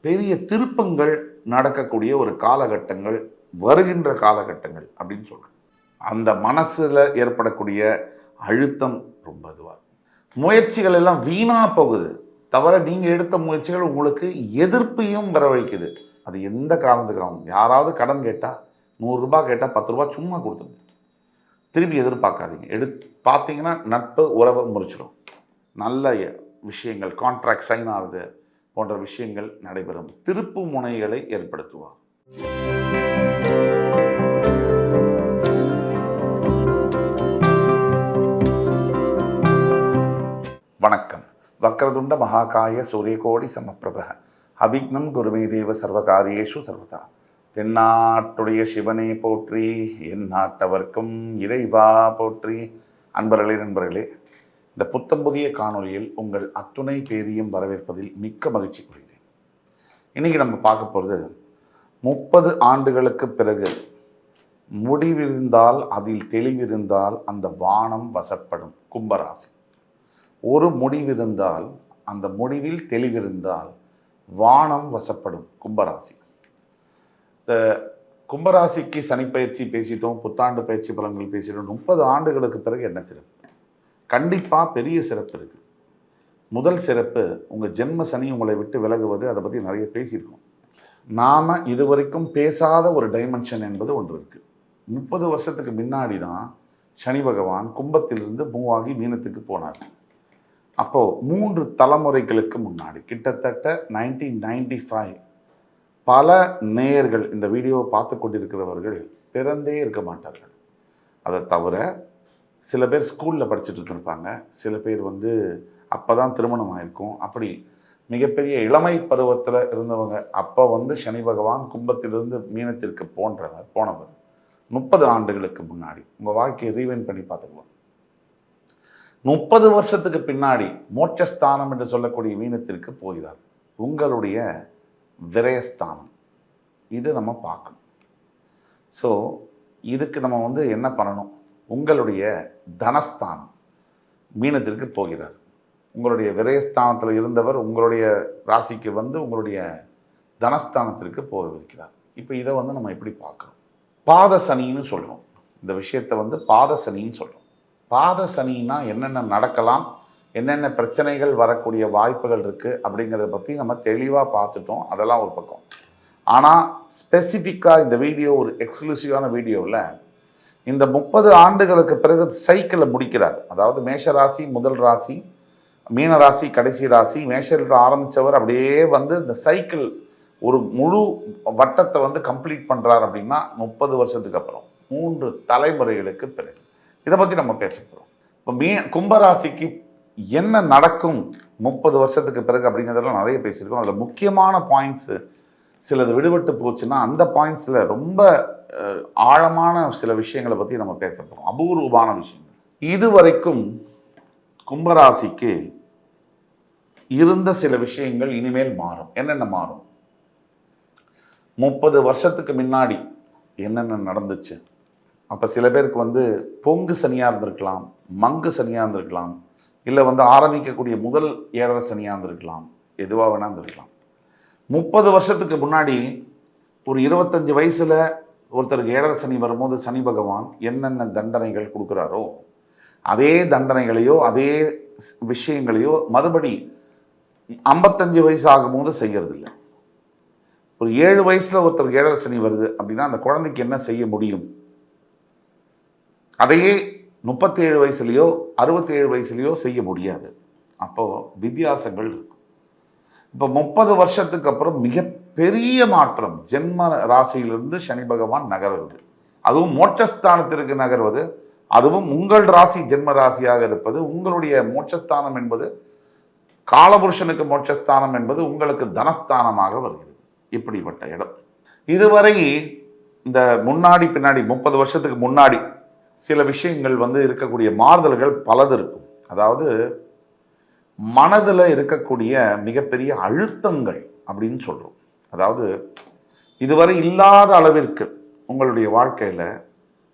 பெரிய திருப்பங்கள் நடக்கக்கூடிய ஒரு காலகட்டங்கள் வருகின்ற காலகட்டங்கள் அப்படின்னு சொல்கிறேன் அந்த மனசில் ஏற்படக்கூடிய அழுத்தம் ரொம்ப இதுவாக முயற்சிகள் எல்லாம் வீணாக போகுது. தவிர நீங்கள் எடுத்த முயற்சிகள் உங்களுக்கு எதிர்ப்பையும் வரவழைக்குது. அது எந்த காரணத்துக்காகவும் யாராவது கடன் கேட்டால் நூறுரூபா கேட்டால் பத்து ரூபா சும்மா கொடுத்துருங்க. திரும்பி எதிர்பார்க்காதீங்க. எடு பார்த்தீங்கன்னா நட்பு உறவை முறிச்சிடும் நல்ல விஷயங்கள் கான்ட்ராக்ட் சைன் ஆகுது. போன்ற விஷயங்கள் நடைபெறும். திருப்பு முனைகளை ஏற்படுத்துவார். வணக்கம். வக்ரதுண்ட மகாகாய சூரியகோடி சமப்பிரப அபிக்னம் குருமே தேவ சர்வகாரியேஷு சர்வதா. தென்னாட்டுடைய சிவனே போற்றி என் நாட்டவர்க்கும் இறைவா போற்றி. அன்பர்களே நண்பர்களே இந்த புத்தம் புதிய காணொளியில் உங்கள் அத்துணை பேரையும் வரவேற்பதில் மிக்க மகிழ்ச்சி கொள்கிறேன். இன்றைக்கி நம்ம பார்க்க போகிறது முப்பது ஆண்டுகளுக்கு பிறகு முடிவிருந்தால் அதில் தெளிவிருந்தால் அந்த வானம் வசப்படும் கும்பராசி. ஒரு முடிவிருந்தால் அந்த முடிவில் தெளிவிருந்தால் வானம் வசப்படும் கும்பராசி. இந்த கும்பராசிக்கு சனிப்பயிற்சி பேசிட்டோம் புத்தாண்டு பயிற்சி பலன்கள் பேசிட்டோம். முப்பது ஆண்டுகளுக்கு பிறகு என்ன சிறப்பு? கண்டிப்பாக பெரிய சிறப்பு இருக்குது முதல் சிறப்பு உங்கள் ஜென்ம சனி உங்களை விட்டு விலகுவது அதை பற்றி நிறைய பேசியிருக்கோம். நாம் இதுவரைக்கும் பேசாத ஒரு டைமென்ஷன் என்பது ஒன்று இருக்குது முப்பது வருஷத்துக்கு முன்னாடி தான் சனி பகவான் கும்பத்திலிருந்து மூவாகி மீனத்துக்கு போனார். அப்போது மூன்று தலைமுறைகளுக்கு முன்னாடி கிட்டத்தட்ட நைன்டீன் நைன்டி ஃபைவ் பல நேயர்கள் இந்த வீடியோவை பார்த்து கொண்டிருக்கிறவர்கள் பிறந்தே இருக்க மாட்டார்கள். அதை தவிர சில பேர் ஸ்கூலில் படிச்சுட்டு இருந்திருப்பாங்க சில பேர் வந்து அப்போ தான் திருமணம் ஆயிருக்கும். அப்படி மிகப்பெரிய இளமை பருவத்தில் இருந்தவங்க அப்போ வந்து சனி பகவான் கும்பத்திலிருந்து மீனத்திற்கு போன்றவர் போனவர். முப்பது ஆண்டுகளுக்கு முன்னாடி. உங்கள் வாழ்க்கையை ரீவைன் பண்ணி பார்த்துக்கலாம் முப்பது வருஷத்துக்கு பின்னாடி மோட்சஸ்தானம் என்று சொல்லக்கூடிய மீனத்திற்கு போகிறார். உங்களுடைய விரயஸ்தானம். இது நம்ம பார்க்கணும். ஸோ இதுக்கு நம்ம வந்து என்ன பண்ணணும்? உங்களுடைய தனஸ்தானம். மீனத்திற்கு போகிறார். உங்களுடைய விரயஸ்தானத்தில் இருந்தவர் உங்களுடைய ராசிக்கு வந்து உங்களுடைய தனஸ்தானத்திற்கு போகவிருக்கிறார். இப்போ இதை வந்து நம்ம எப்படி பார்க்குறோம்? பாத சனின்னு சொல்கிறோம் இந்த விஷயத்தை வந்து பாத சனின்னு சொல்கிறோம் பாத சனின்னா என்னென்ன நடக்கலாம் என்னென்ன பிரச்சனைகள் வரக்கூடிய வாய்ப்புகள் இருக்குது அப்படிங்கிறத பற்றி நம்ம தெளிவாக பார்த்துட்டோம். அதெல்லாம் ஒரு பக்கம். ஆனால் ஸ்பெசிஃபிக்காக இந்த வீடியோ ஒரு எக்ஸ்க்ளூசிவான வீடியோவில் இந்த முப்பது ஆண்டுகளுக்கு பிறகு சைக்கிளை முடிக்கிறார். அதாவது மேஷ ராசி முதல் ராசி மீன ராசி கடைசி ராசி மேஷத்தில் ஆரம்பித்தவர் அப்படியே வந்து இந்த சைக்கிள் ஒரு முழு வட்டத்தை வந்து கம்ப்ளீட் பண்ணுறார் அப்படின்னா முப்பது வருஷத்துக்கு அப்புறம் மூன்று தலைமுறைகளுக்கு பிறகு. இதை பற்றி நம்ம பேச போகிறோம் இப்போ மீ கும்பராசிக்கு என்ன நடக்கும் முப்பது வருஷத்துக்கு பிறகு அப்படிங்கிறதெல்லாம் நிறைய பேசியிருக்கோம். அதில் முக்கியமான பாயிண்ட்ஸு சிலது விடுபட்டு போச்சுன்னா அந்த பாயிண்ட்ஸில் ரொம்ப ஆழமான சில விஷயங்களை பற்றி நம்ம பேச போகிறோம் அபூர்வமான விஷயங்கள். இதுவரைக்கும் கும்பராசிக்கு இருந்த சில விஷயங்கள் இனிமேல் மாறும். என்னென்ன மாறும்? முப்பது வருஷத்துக்கு முன்னாடி என்னென்ன நடந்துச்சு? அப்போ சில பேருக்கு வந்து பொங்கு சனியாக இருந்திருக்கலாம் மங்கு சனியாக இருந்திருக்கலாம் இல்லை வந்து ஆரம்பிக்கக்கூடிய முதல் ஏழரை சனியாக இருந்திருக்கலாம் எதுவாக வேணா இருந்திருக்கலாம். முப்பது வருஷத்துக்கு முன்னாடி ஒரு இருபத்தஞ்சு வயசில் ஒருத்தருக்கு ஏழரை சனி வரும்போது சனி பகவான் என்னென்ன தண்டனைகள் கொடுக்குறாரோ அதே தண்டனைகளையோ அதே விஷயங்களையோ மறுபடி ஐம்பத்தஞ்சு வயசு ஆகும்போது செய்யறதில்ல. ஒரு ஏழு வயசில் ஒருத்தருக்கு ஏழரை சனி வருது அப்படின்னா அந்த குழந்தைக்கு என்ன செய்ய முடியும்? அதையே முப்பத்தேழு வயசுலேயோ அறுபத்தேழு வயசுலேயோ செய்ய முடியாது. அப்போது வித்தியாசங்கள் இருக்கும். இப்போ முப்பது வருஷத்துக்கு அப்புறம் மிகப்பெரிய மாற்றம் ஜென்ம ராசியிலிருந்து சனி பகவான் நகர்வது. அதுவும் மோட்சஸ்தானத்திற்கு நகர்வது. அதுவும் உங்கள் ராசி ஜென்ம ராசியாக இருப்பது. உங்களுடைய மோட்சஸ்தானம் என்பது காலபுருஷனுக்கு மோட்சஸ்தானம் என்பது உங்களுக்கு தனஸ்தானமாக வருகிறது. இப்படிப்பட்ட இடம். இதுவரை இந்த முன்னாடி பின்னாடி முப்பது வருஷத்துக்கு முன்னாடி சில விஷயங்கள் வந்து இருக்கக்கூடிய மாறுதல்கள் பலது இருக்கும். அதாவது மனதில் இருக்கக்கூடிய மிகப்பெரிய அழுத்தங்கள் அப்படின்னு சொல்கிறோம் அதாவது இதுவரை இல்லாத அளவிற்கு உங்களுடைய வாழ்க்கையில்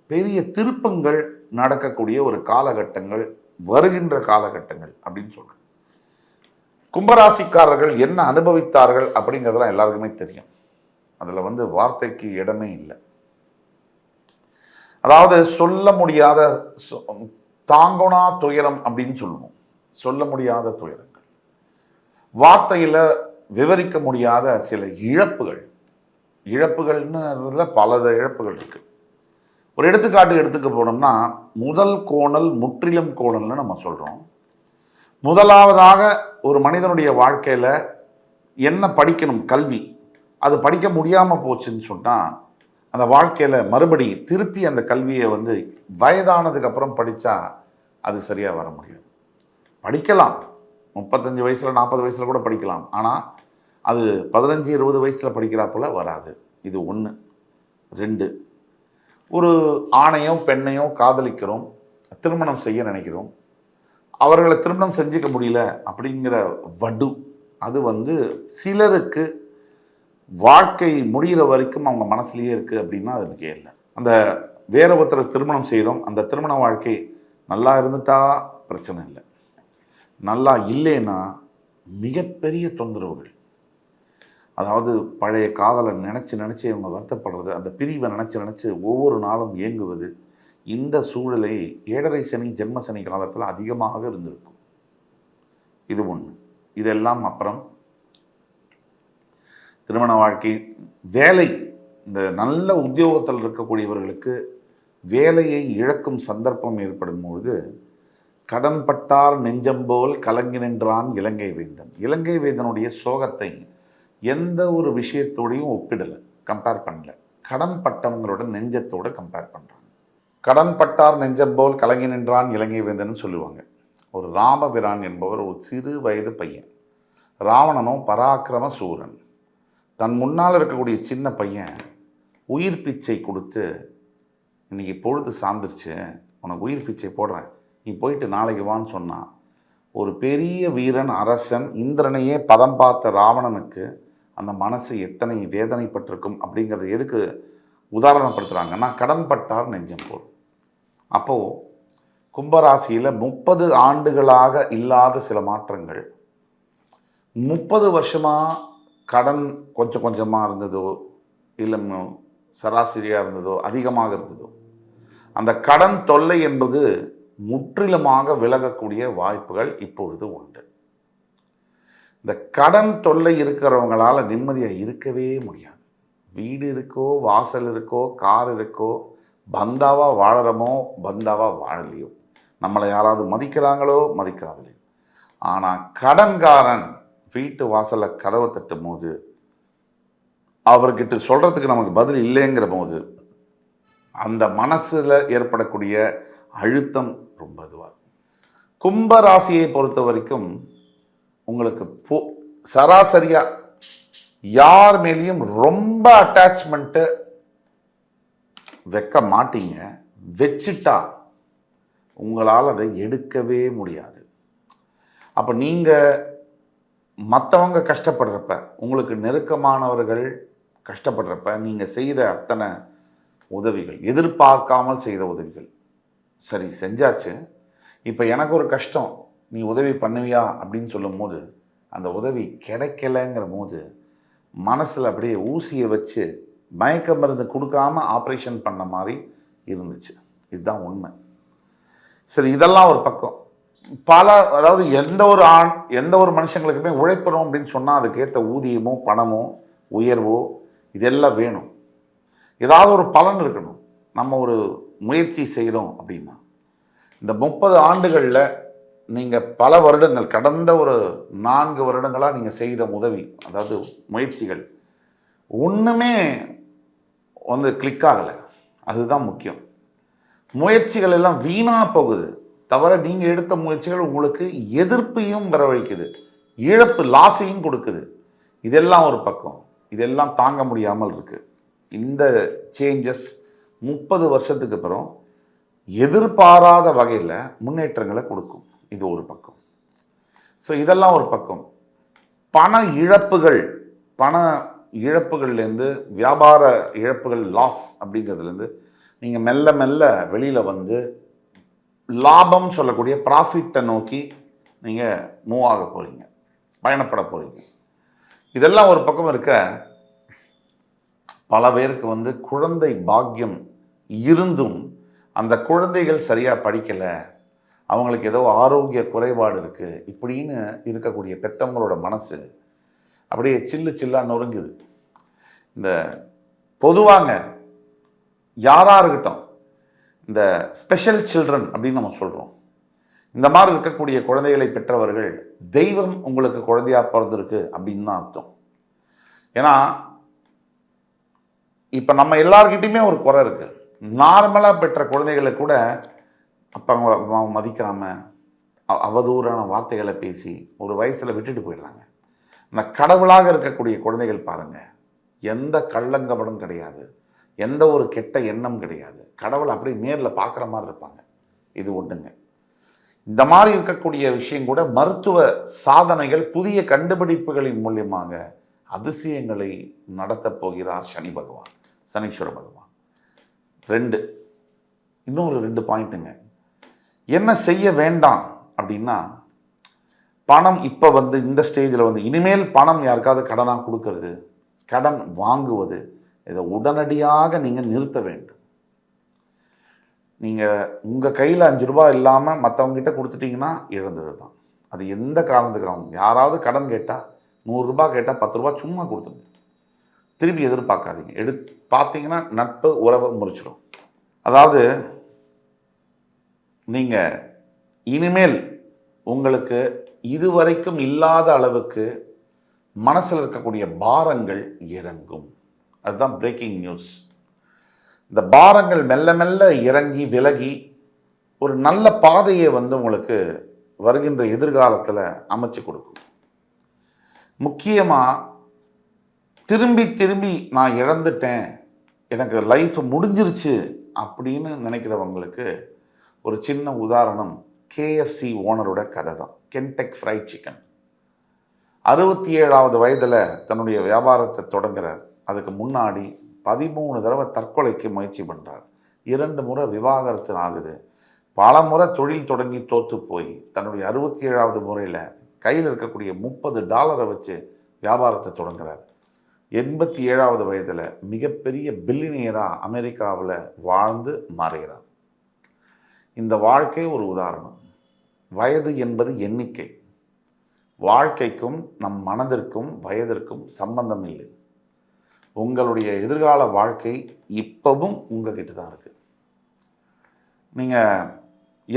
பெரிய திருப்பங்கள் நடக்கக்கூடிய ஒரு காலகட்டங்கள் வருகின்ற காலகட்டங்கள் அப்படின்னு சொல்கிறோம் கும்பராசிக்காரர்கள் என்ன அனுபவித்தார்கள் அப்படிங்கிறதெல்லாம் எல்லாருக்குமே தெரியும். அதில் வந்து வார்த்தைக்கு இடமே இல்லை. அதாவது சொல்ல முடியாத சொ- துயரம் அப்படின்னு சொல்லுவோம். சொல்ல முடியாத துயரங்கள். வார்த்தையில் விவரிக்க முடியாத சில இழப்புகள். இழப்புகள்னு பல இழப்புகள் இருக்கு. ஒரு எடுத்துக்காட்டு எடுத்துக்க போனோம்னா முதல் கோணல் முற்றிலும் கோணல்னு நம்ம சொல்கிறோம் முதலாவதாக ஒரு மனிதனுடைய வாழ்க்கையில் என்ன படிக்கணும்? கல்வி. அது படிக்க முடியாமல் போச்சுன்னு சொன்னால் அந்த வாழ்க்கையில் மறுபடி திருப்பி அந்த கல்வியை வந்து வயதானதுக்கப்புறம் படித்தா அது சரியாக வர முடியாது. படிக்கலாம். முப்பத்தஞ்சு வயசில் நாற்பது வயசில் கூட படிக்கலாம். ஆனால் அது பதினஞ்சு இருபது வயசில் படிக்கிறாப்புல வராது. இது ஒன்று ரெண்டு ஒரு ஆணையும் பெண்ணையும் காதலிக்கிறோம் திருமணம் செய்ய நினைக்கிறோம் அவர்களை திருமணம் செஞ்சுக்க முடியல அப்படிங்கிற வடு அது வந்து சிலருக்கு வாழ்க்கை முடிகிற வரைக்கும் அவங்க மனசுலேயே இருக்குது அப்படின்னா அது மிக இல்லை. அந்த வேற ஒருத்தரை திருமணம் செய்கிறோம் அந்த திருமண வாழ்க்கை நல்லா இருந்துட்டா பிரச்சனை இல்லை. நல்லா இல்லைன்னா மிகப்பெரிய தொந்தரவுகள். அதாவது பழைய காதலை நினச்சி நினச்சி அவங்க வருத்தப்படுறது அந்த பிரிவை நினச்சி நினச்சி ஒவ்வொரு நாளும் இயங்குவது இந்த சூழலை ஏழரை சனி ஜென்ம சனி காலத்தில் அதிகமாக இருந்திருக்கும். இது ஒன்று இதெல்லாம் அப்புறம் திருமண வாழ்க்கை வேலை இந்த நல்ல உத்தியோகத்தில் இருக்கக்கூடியவர்களுக்கு வேலையை இழக்கும் சந்தர்ப்பம் ஏற்படும் பொழுது கடன்பட்டார் நெஞ்சம் போல் கலங்கி நின்றான் இலங்கை வேந்தன். இலங்கை வேந்தனுடைய சோகத்தை எந்த ஒரு விஷயத்தோடையும் ஒப்பிடலை கம்பேர் பண்ணல. கடன் பட்டவங்களோட நெஞ்சத்தோட கம்பேர் பண்ணுறாங்க கடன் பட்டார் நெஞ்சம் போல் கலங்கி நின்றான் இலங்கை வேந்தன் சொல்லுவாங்க. ஒரு ராமபிரான் என்பவர் ஒரு சிறு வயது பையன். ராவணனும் பராக்கிரம சூரன். தன் முன்னால் இருக்கக்கூடிய சின்ன பையன் உயிர் பிச்சை கொடுத்து இன்னைக்கு பொழுது சார்ந்துருச்சு உனக்கு உயிர் பிச்சை போடுறேன். நீ போயிட்டு நாளைக்கு வான்னு சொன்னான் ஒரு பெரிய வீரன் அரசன் இந்திரனையே பதம் பார்த்த ராவணனுக்கு அந்த மனசு எத்தனை வேதனைப்பட்டிருக்கும் அப்படிங்கிறது எதுக்கு உதாரணப்படுத்துகிறாங்கன்னா கடன்பட்டார் நெஞ்சம் போல். அப்போது கும்பராசியில் முப்பது ஆண்டுகளாக இல்லாத சில மாற்றங்கள். முப்பது வருஷமாக கடன் கொஞ்சம் கொஞ்சமாக இருந்ததோ இல்லை சராசரியாக இருந்ததோ அதிகமாக இருந்ததோ அந்த கடன் தொல்லை என்பது முற்றிலுமாக விலகக்கூடிய வாய்ப்புகள் இப்பொழுது உண்டு. இந்த கடன் தொல்லை இருக்கிறவங்களால் நிம்மதியாக இருக்கவே முடியாது. வீடு இருக்கோ வாசல் இருக்கோ கார் இருக்கோ பந்தாவாக வாழறமோ பந்தாவாக வாழலையோ. நம்மளை யாராவது மதிக்கிறாங்களோ மதிக்காதலையோ. ஆனால் கடன்காரன் வீட்டு வாசலில் கதவை தட்டும் போது அவர்கிட்ட சொல்கிறதுக்கு நமக்கு பதில் இல்லைங்கிற போது அந்த மனசில் ஏற்படக்கூடிய அழுத்தம் ரொம்ப இதுவாக கும்ப ராசியை பொறுத்த வரைக்கும் உங்களுக்கு போ சராசரியாக யார் மேலேயும் ரொம்ப அட்டாச்மெண்ட்டு வைக்க மாட்டீங்க. வச்சுட்டா உங்களால் அதை எடுக்கவே முடியாது. அப்போ நீங்கள் மற்றவங்க கஷ்டப்படுறப்ப உங்களுக்கு நெருக்கமானவர்கள் கஷ்டப்படுறப்ப நீங்கள் செய்த அத்தனை உதவிகள் எதிர்பார்க்காமல் செய்த உதவிகள் சரி செஞ்சாச்சு. இப்போ எனக்கு ஒரு கஷ்டம். நீ உதவி பண்ணுவியா? அப்படின்னு சொல்லும்போது அந்த உதவி கிடைக்கலங்கிற போது மனசில் அப்படியே ஊசியை வச்சு மயக்க மருந்து கொடுக்காம ஆப்ரேஷன் பண்ண மாதிரி இருந்துச்சு. இதுதான் உண்மை. சரி இதெல்லாம் ஒரு பக்கம். பல அதாவது எந்த ஒரு ஆண் எந்த ஒரு மனுஷங்களுக்குமே உழைப்புறோம் அப்படின்னு சொன்னால் அதுக்கேற்ற ஊதியமோ பணமோ உயர்வோ இதெல்லாம் வேணும். ஏதாவது ஒரு பலன் இருக்கணும். நம்ம ஒரு முயற்சி செய்கிறோம் அப்படின்னா இந்த முப்பது ஆண்டுகளில் நீங்கள் பல வருடங்கள் கடந்த ஒரு நான்கு வருடங்களாக நீங்கள் செய்த உதவி அதாவது முயற்சிகள் ஒன்றுமே வந்து கிளிக் ஆகலை. அதுதான் முக்கியம். முயற்சிகள் எல்லாம் வீணாக போகுது. தவிர நீங்கள் எடுத்த முயற்சிகள் உங்களுக்கு எதிர்ப்பையும் வரவழைக்குது. இழப்பு லாஸையும் கொடுக்குது. இதெல்லாம் ஒரு பக்கம். இதெல்லாம் தாங்க முடியாமல் இருக்குது இந்த சேஞ்சஸ் முப்பது வருஷத்துக்கு அப்புறம் எதிர்பாராத வகையில் முன்னேற்றங்களை கொடுக்கும். இது ஒரு பக்கம். ஸோ இதெல்லாம் ஒரு பக்கம். பண இழப்புகள் பண இழப்புகள்லேருந்து வியாபார இழப்புகள் லாஸ் அப்படிங்கிறதுலேருந்து நீங்கள் மெல்ல மெல்ல வெளியில் வந்து லாபம் சொல்லக்கூடிய ப்ராஃபிட்டை நோக்கி நீங்கள் மூவ் ஆக போகிறீங்க பயணப்பட போகிறீங்க இதெல்லாம் ஒரு பக்கம் இருக்க பல பேருக்கு வந்து குழந்தை பாக்கியம் இருந்தும் அந்த குழந்தைகள் சரியாக படிக்கலை. அவங்களுக்கு ஏதோ ஆரோக்கிய குறைபாடு இருக்குது இப்படின்னு இருக்கக்கூடிய பெத்தவங்களோட மனசு அப்படியே சில்லு சில்லாக நொறுங்குது. இந்த பொதுவாங்க யாராக இருக்கட்டும் இந்த ஸ்பெஷல் சில்ட்ரன் அப்படின்னு நம்ம சொல்கிறோம் இந்த மாதிரி இருக்கக்கூடிய குழந்தைகளை பெற்றவர்கள் தெய்வம் உங்களுக்கு குழந்தையா பிறந்திருக்கு அப்படின்னு தான் அர்த்தம். ஏன்னா இப்போ நம்ம எல்லார்கிட்டயுமே ஒரு குறை இருக்கு. நார்மலாக பெற்ற குழந்தைகளை கூட அப்பா அவங்க மதிக்காமல் அவதூறான வார்த்தைகளை பேசி ஒரு வயசில் விட்டுட்டு போயிடுறாங்க. அந்த கடவுளாக இருக்கக்கூடிய குழந்தைகள் பாருங்கள் எந்த கள்ளங்கபடம் கிடையாது. எந்த ஒரு கெட்ட எண்ணம் கிடையாது. கடவுளை அப்படியே நேரில் பார்க்குற மாதிரி இருப்பாங்க. இது ஒன்றுங்க இந்த மாதிரி இருக்கக்கூடிய விஷயம் கூட மருத்துவ சாதனைகள் புதிய கண்டுபிடிப்புகளின் மூலியமாக அதிசயங்களை நடத்தப் போகிறார் சனி பகவான். சனீஸ்வர பகவான். ரெண்டு இன்னொரு ரெண்டு பாயிண்ட்டுங்க. என்ன செய்ய வேண்டாம் அப்படின்னா பணம் இப்போ வந்து இந்த ஸ்டேஜில் வந்து இனிமேல் பணம் யாருக்காவது கடனாக கொடுக்கறது கடன் வாங்குவது இதை உடனடியாக நீங்கள் நிறுத்த வேண்டும். நீங்கள் உங்கள் கையில் அஞ்சு ரூபாய் இல்லாமல் மற்றவங்ககிட்ட கொடுத்துட்டீங்கன்னா இழந்தது தான் அது எந்த காரணத்துக்காகவும் யாராவது கடன் கேட்டால் நூறுரூபா கேட்டால் பத்து ரூபா சும்மா கொடுத்துருங்க. திருப்பி எதிர்பார்க்காதீங்க. எடு பார்த்தீங்கன்னா நட்பு உறவை முறிச்சிடும் அதாவது நீங்கள் இனிமேல் உங்களுக்கு இதுவரைக்கும் இல்லாத அளவுக்கு மனசில் இருக்கக்கூடிய பாரங்கள் இறங்கும். அதுதான் பிரேக்கிங் நியூஸ் இந்த பாரங்கள் மெல்ல மெல்ல இறங்கி விலகி ஒரு நல்ல பாதையை வந்து உங்களுக்கு வருகின்ற எதிர்காலத்தில் அமைச்சு கொடுக்கும். முக்கியமாக திரும்பி திரும்பி நான் இழந்துட்டேன் எனக்கு லைஃப் முடிஞ்சிருச்சு அப்படின்னு நினைக்கிறவங்களுக்கு ஒரு சின்ன உதாரணம் கேஎஃப்சி ஓனரோட கதை தான் கென்டெக் ஃப்ரைட் சிக்கன் அறுபத்தி ஏழாவது வயதில் தன்னுடைய வியாபாரத்தை தொடங்குறார். அதுக்கு முன்னாடி பதிமூணு தடவை தற்கொலைக்கு முயற்சி பண்ணுறார் இரண்டு முறை விவாகரத்து ஆகுது. பல முறை தொழில் தொடங்கி தோற்று போய் தன்னுடைய அறுபத்தி ஏழாவது முறையில் கையில் இருக்கக்கூடிய முப்பது டாலரை வச்சு வியாபாரத்தை தொடங்குறார். எண்பத்தி ஏழாவது வயதில் மிகப்பெரிய பில்லினியராக அமெரிக்காவில் வாழ்ந்து மாறுகிறார். இந்த வாழ்க்கை ஒரு உதாரணம். வயது என்பது எண்ணிக்கை. வாழ்க்கைக்கும் நம் மனதிற்கும் வயதிற்கும் சம்பந்தம் இல்லை. உங்களுடைய எதிர்கால வாழ்க்கை இப்பவும் உங்ககிட்ட தான் இருக்குது நீங்கள்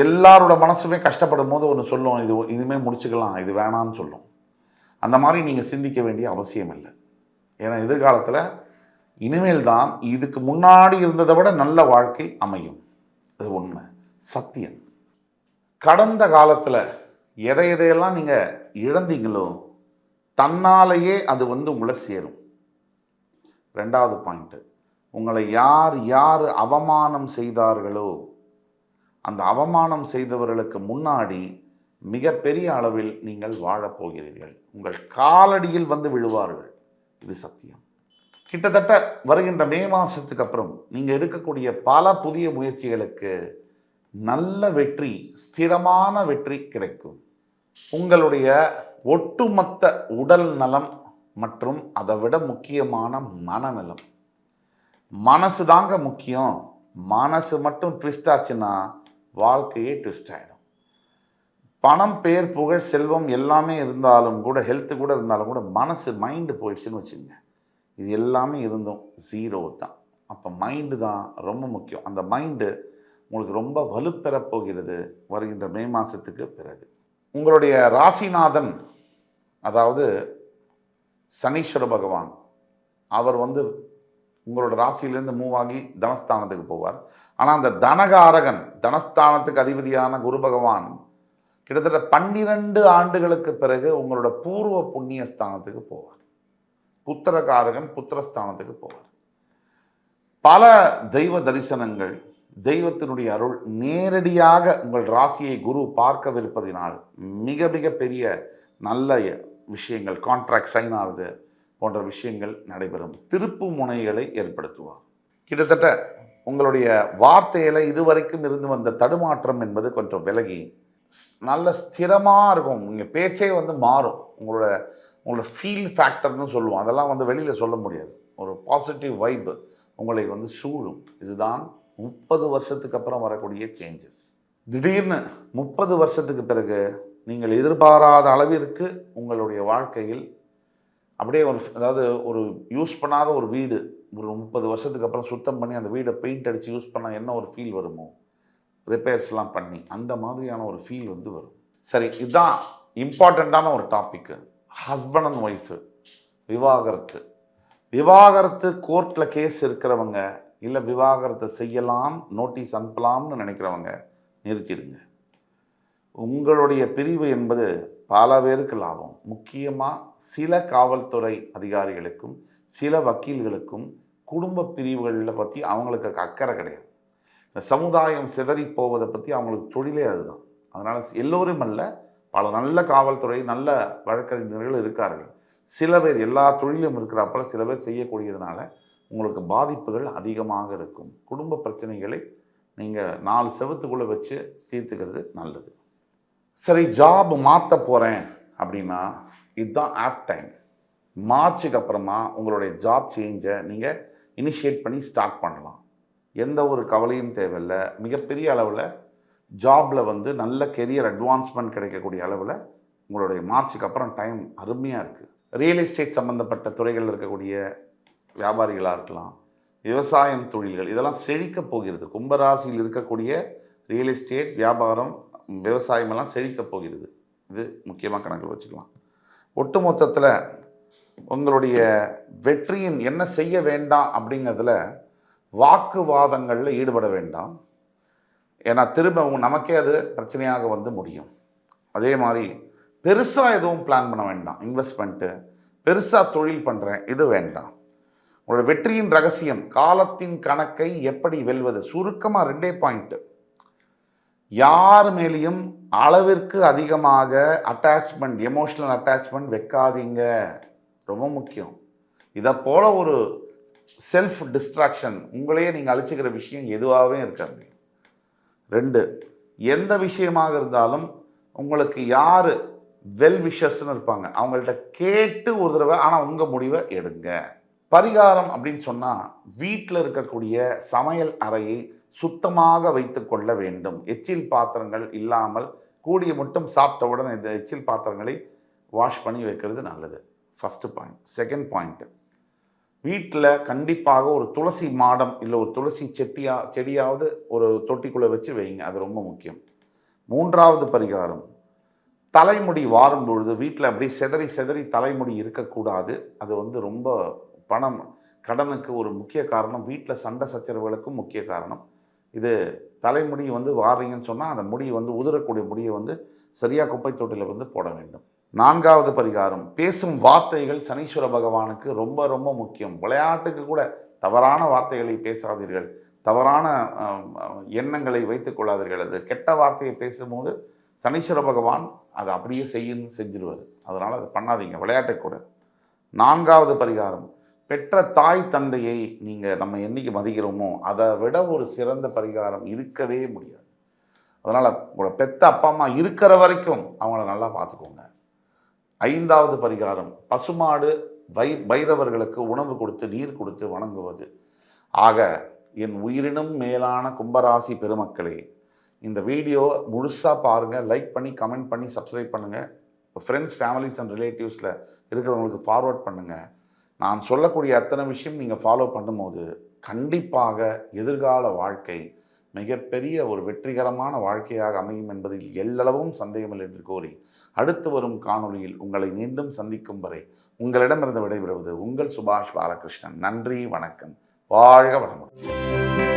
எல்லாரோட மனசுமே கஷ்டப்படும் போது ஒன்று சொல்லும். இது இதுவுமே முடிச்சுக்கலாம். இது வேணான்னு சொல்லும். அந்த மாதிரி நீங்கள் சிந்திக்க வேண்டிய அவசியம் இல்லை. ஏன்னா எதிர்காலத்தில் இனிமேல் தான் இதுக்கு முன்னாடி இருந்ததை விட நல்ல வாழ்க்கை அமையும். அது உண்மை. சத்தியம். கடந்த காலத்தில் எதை எதையெல்லாம் நீங்கள் இழந்தீங்களோ தன்னாலேயே அது வந்து உங்களை சேரும். ரெண்டாவது பாயிண்ட்டு உங்களை யார் யார் அவமானம் செய்தார்களோ அந்த அவமானம் செய்தவர்களுக்கு முன்னாடி மிகப்பெரிய அளவில் நீங்கள் வாழப்போகிறீர்கள். உங்கள் காலடியில் வந்து விழுவார்கள். இது சத்தியம். கிட்டத்தட்ட வருகின்ற மே மாதத்துக்கு அப்புறம் நீங்கள் எடுக்கக்கூடிய பல புதிய முயற்சிகளுக்கு நல்ல வெற்றி ஸ்திரமான வெற்றி கிடைக்கும். உங்களுடைய ஒட்டுமொத்த உடல் நலம் மற்றும் அதை விட முக்கியமான மனநலம். மனசு தாங்க முக்கியம். மனசு மட்டும் ட்விஸ்ட் ஆச்சுன்னா வாழ்க்கையே ட்விஸ்ட் ஆகிடும் பணம் பேர் புகழ் செல்வம் எல்லாமே இருந்தாலும் கூட ஹெல்த்து கூட இருந்தாலும் கூட மனசு மைண்டு போயிடுச்சுன்னு வச்சுங்க இது எல்லாமே இருந்தும் ஜீரோ தான். அப்போ மைண்டு தான் ரொம்ப முக்கியம். அந்த மைண்டு உங்களுக்கு ரொம்ப வலுப்பெறப் போகிறது வருகின்ற மே மாதத்துக்கு பிறகு. உங்களுடைய ராசிநாதன் அதாவது சனீஸ்வர பகவான் அவர் வந்து உங்களோட ராசியிலேருந்து மூவ் ஆகி தனஸ்தானத்துக்கு போவார். ஆனால் அந்த தனகாரகன் தனஸ்தானத்துக்கு அதிபதியான குரு பகவான் கிட்டத்தட்ட பன்னிரண்டு ஆண்டுகளுக்கு பிறகு உங்களோட பூர்வ புண்ணிய ஸ்தானத்துக்கு போவார். புத்திரகாரகன் புத்திரஸ்தானத்துக்கு போவார். பல தெய்வ தரிசனங்கள் தெய்வத்தினுடைய அருள் நேரடியாக உங்கள் ராசியை குரு பார்க்கவிருப்பதினால் மிக மிக பெரிய நல்ல விஷயங்கள் கான்ட்ராக்ட் சைன் ஆகுது போன்ற விஷயங்கள் நடைபெறும். திருப்பு முனைகளை ஏற்படுத்துவார். கிட்டத்தட்ட உங்களுடைய வார்த்தையில் இதுவரைக்கும் இருந்து வந்த தடுமாற்றம் என்பது கொஞ்சம் விலகி நல்ல ஸ்திரமாக இருக்கும். உங்கள் பேச்சே வந்து மாறும். உங்களோட உங்களோட ஃபீல் ஃபேக்டர்னு சொல்லுவோம். அதெல்லாம் வந்து வெளியில் சொல்ல முடியாது. ஒரு பாசிட்டிவ் வைப்பு உங்களை வந்து சூழும். இதுதான் முப்பது வருஷத்துக்கு அப்புறம் வரக்கூடிய சேஞ்சஸ் திடீர்னு முப்பது வருஷத்துக்கு பிறகு நீங்கள் எதிர்பாராத அளவிற்கு உங்களுடைய வாழ்க்கையில் அப்படியே ஒரு அதாவது ஒரு யூஸ் பண்ணாத ஒரு வீடு. ஒரு முப்பது வருஷத்துக்கு அப்புறம் சுத்தம் பண்ணி அந்த வீடை பெயிண்ட் அடித்து யூஸ் பண்ணால் என்ன ஒரு ஃபீல் வருமோ? ரிப்பேர்ஸ்லாம் பண்ணி அந்த மாதிரியான ஒரு ஃபீல் வந்து வரும். சரி இதுதான் இம்பார்ட்டண்ட்டான ஒரு டாப்பிக்கு ஹஸ்பண்ட் அண்ட் ஒய்ஃபு விவாகரத்து. விவாகரத்து கோர்ட்டில் கேஸ் இருக்கிறவங்க இல்லை விவாகரத்தை செய்யலாம் நோட்டீஸ் அனுப்பலாம்னு நினைக்கிறவங்க நிறுத்திடுங்க. உங்களுடைய பிரிவு என்பது பல பேருக்கு லாபம். முக்கியமாக சில காவல்துறை அதிகாரிகளுக்கும் சில வக்கீல்களுக்கும் குடும்ப பிரிவுகளில் பற்றி அவங்களுக்கு அக்கறை கிடையாது. இந்த சமுதாயம் சிதறி போவதை பற்றி அவங்களுக்கு தொழிலே அதுதான். அதனால் எல்லோரும் அல்ல பல நல்ல காவல்துறை நல்ல வழக்கறிஞர்கள் இருக்கார்கள். சில பேர் எல்லா தொழிலும் இருக்கிறப்பல சில பேர் செய்யக்கூடியதுனால உங்களுக்கு பாதிப்புகள் அதிகமாக இருக்கும். குடும்ப பிரச்சனைகளை நீங்கள் நாலு செவத்துக்குள்ளே வச்சு தீர்த்துக்கிறது நல்லது. சரி ஜாப் மாற்ற போகிறேன் அப்படின்னா இதுதான் ஆப் டைம் மார்ச்சுக்கு அப்புறமா உங்களுடைய ஜாப் சேஞ்சை நீங்கள் இனிஷியேட் பண்ணி ஸ்டார்ட் பண்ணலாம். எந்த ஒரு கவலையும் தேவையில்லை. மிகப்பெரிய அளவில் ஜாபில் வந்து நல்ல கெரியர் அட்வான்ஸ்மெண்ட் கிடைக்கக்கூடிய அளவில் உங்களுடைய மார்ச்சுக்கு அப்புறம் டைம் அருமையாக இருக்குது ரியல் எஸ்டேட் சம்மந்தப்பட்ட துறைகளில் இருக்கக்கூடிய வியாபாரிகளாக இருக்கலாம் விவசாயம் தொழில்கள் இதெல்லாம் செழிக்கப் போகிறது. கும்பராசியில் இருக்கக்கூடிய ரியல் எஸ்டேட் வியாபாரம் விவசாயமெல்லாம் செழிக்கப் போகிறது. இது முக்கியமாக கணக்கில் வச்சுக்கலாம். ஒட்டு மொத்தத்தில் உங்களுடைய வெற்றியின் என்ன செய்ய வேண்டாம் அப்படிங்கிறதுல வாக்குவாதங்களில் ஈடுபட வேண்டாம். ஏன்னா திரும்ப நமக்கே அது பிரச்சனையாக வந்து முடியும். அதே மாதிரி பெருசாக எதுவும் பிளான் பண்ண வேண்டாம். இன்வெஸ்ட்மெண்ட்டு பெருசாக தொழில் பண்ணுறேன் இது வேண்டாம். உங்களோட வெற்றியின் ரகசியம் காலத்தின் கணக்கை எப்படி வெல்வது? சுருக்கமாக ரெண்டே பாயிண்ட்டு யார் மேலேயும் அளவிற்கு அதிகமாக அட்டாச்மெண்ட் எமோஷ்னல் அட்டாச்மெண்ட் வைக்காதீங்க. ரொம்ப முக்கியம். இதை போல் ஒரு செல்ஃப் டிஸ்ட்ராக்ஷன் உங்களையே நீங்கள் அழிச்சிக்கிற விஷயம் எதுவாகவே இருக்காது. ரெண்டு எந்த விஷயமாக இருந்தாலும் உங்களுக்கு யார் வெல் விஷர்ஸ்னு இருப்பாங்க. அவங்கள்ட்ட கேட்டு ஒரு தடவை ஆனால் உங்கள் முடிவை எடுங்க. பரிகாரம் அப்படின்னு சொன்னால் வீட்டில் இருக்கக்கூடிய சமையல் அறையை சுத்தமாக வைத்துக்கொள்ள வேண்டும். எச்சில் பாத்திரங்கள் இல்லாமல் கூடிய மட்டும் சாப்பிட்டவுடன் இந்த எச்சில் பாத்திரங்களை வாஷ் பண்ணி வைக்கிறது நல்லது. ஃபஸ்ட்டு பாயிண்ட் செகண்ட் பாயிண்ட்டு வீட்டில் கண்டிப்பாக ஒரு துளசி மாடம் இல்லை ஒரு துளசி செட்டியா செடியாவது ஒரு தொட்டிக்குள்ளே வச்சு வைங்க. அது ரொம்ப முக்கியம். மூன்றாவது பரிகாரம். தலைமுடி வாரும் பொழுது வீட்டில் அப்படியே செதறி செதறி தலைமுடி இருக்கக்கூடாது. அது வந்து ரொம்ப பணம் கடனுக்கு ஒரு முக்கிய காரணம். வீட்டில் சண்டை சச்சரவுகளுக்கும் முக்கிய காரணம். இது தலைமுடி வந்து வாரீங்கன்னு சொன்னால் அந்த முடி வந்து உதிரக்கூடிய முடியை வந்து சரியாக குப்பை தொட்டியில் வந்து போட வேண்டும். நான்காவது பரிகாரம் பேசும் வார்த்தைகள் சனீஸ்வர பகவானுக்கு ரொம்ப ரொம்ப முக்கியம். விளையாட்டுக்கு கூட தவறான வார்த்தைகளை பேசாதீர்கள். தவறான எண்ணங்களை வைத்துக் கொள்ளாதீர்கள். அது கெட்ட வார்த்தையை பேசும்போது சனீஸ்வர பகவான் அதை அப்படியே செய்யணும்னு செஞ்சிருவார். அதனால் அதை பண்ணாதீங்க விளையாட்டுக்கு கூட. நான்காவது பரிகாரம் பெற்ற தாய் தந்தையை நீங்கள் நம்ம என்னைக்கு மதிக்கிறோமோ அதை விட ஒரு சிறந்த பரிகாரம் இருக்கவே முடியாது. அதனால் உங்களோட பெத்த அப்பா அம்மா இருக்கிற வரைக்கும் அவங்கள நல்லா பார்த்துக்கோங்க. ஐந்தாவது பரிகாரம் பசுமாடு வை பைரவர்களுக்கு உணவு கொடுத்து நீர் கொடுத்து வணங்குவது. ஆக என் உயிரினும் மேலான கும்பராசி பெருமக்களே இந்த வீடியோ முழுசாக பாருங்கள் லைக் பண்ணி கமெண்ட் பண்ணி சப்ஸ்கிரைப் பண்ணுங்கள் ஃப்ரெண்ட்ஸ் ஃபேமிலிஸ் அண்ட் ரிலேட்டிவ்ஸில் இருக்கிறவங்களுக்கு ஃபார்வர்ட் பண்ணுங்கள் நான் சொல்லக்கூடிய அத்தனை விஷயம் நீங்கள் ஃபாலோ பண்ணும்போது கண்டிப்பாக எதிர்கால வாழ்க்கை மிகப்பெரிய ஒரு வெற்றிகரமான வாழ்க்கையாக அமையும் என்பதில் எல்லளவும் சந்தேகமில்லை என்று கூறி அடுத்து வரும் காணொளியில் உங்களை மீண்டும் சந்திக்கும் வரை உங்களிடமிருந்து விடைபெறுவது உங்கள் சுபாஷ் பாலகிருஷ்ணன். நன்றி வணக்கம். வாழ்க வளமுடன்.